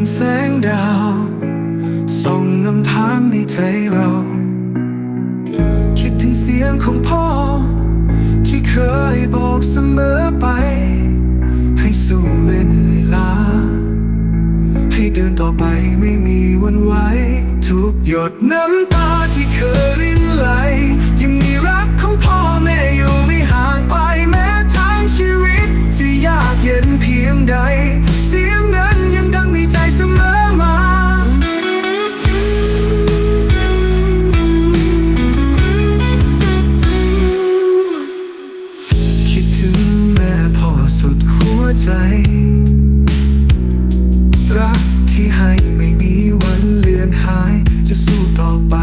นแสงดาวส่องนำทางในใจเรา คิดถึงเสียงของพ่อ ที่เคยบอกเสมอไป ให้สู้แม่เหนื่อยล้า ให้เดินต่อไปไม่มีวันไหวทุกหยดน้ำตาที่เคยรินไหล รักที่ให้ไม่มีวันเลือนหาย จะสู้ต่อไป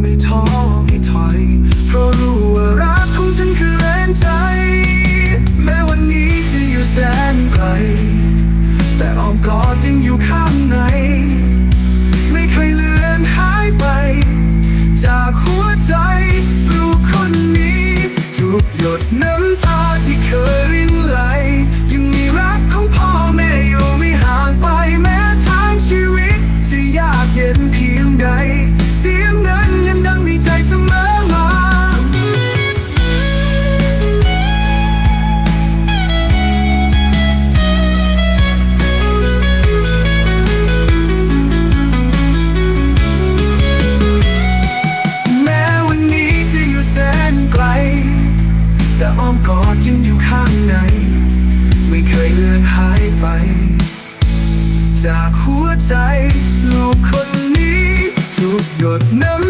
ไม่ท้อไม่ถอย เพราะรู้ว่ารักของฉันคือแรงใจ แม้วันนี้จะอยู่แสนไกล แต่อ้อมกอดยังอยู่ข้างใน ไม่เคยเลือนหายไป จากหัวใจลูกคนนี้ทุกหยดน้ำตาที่เคยรินไหล ข้างใน ไม่เคยเลือนหายไป จากหัวใจ ลูกคนนี้ทุกหยดน้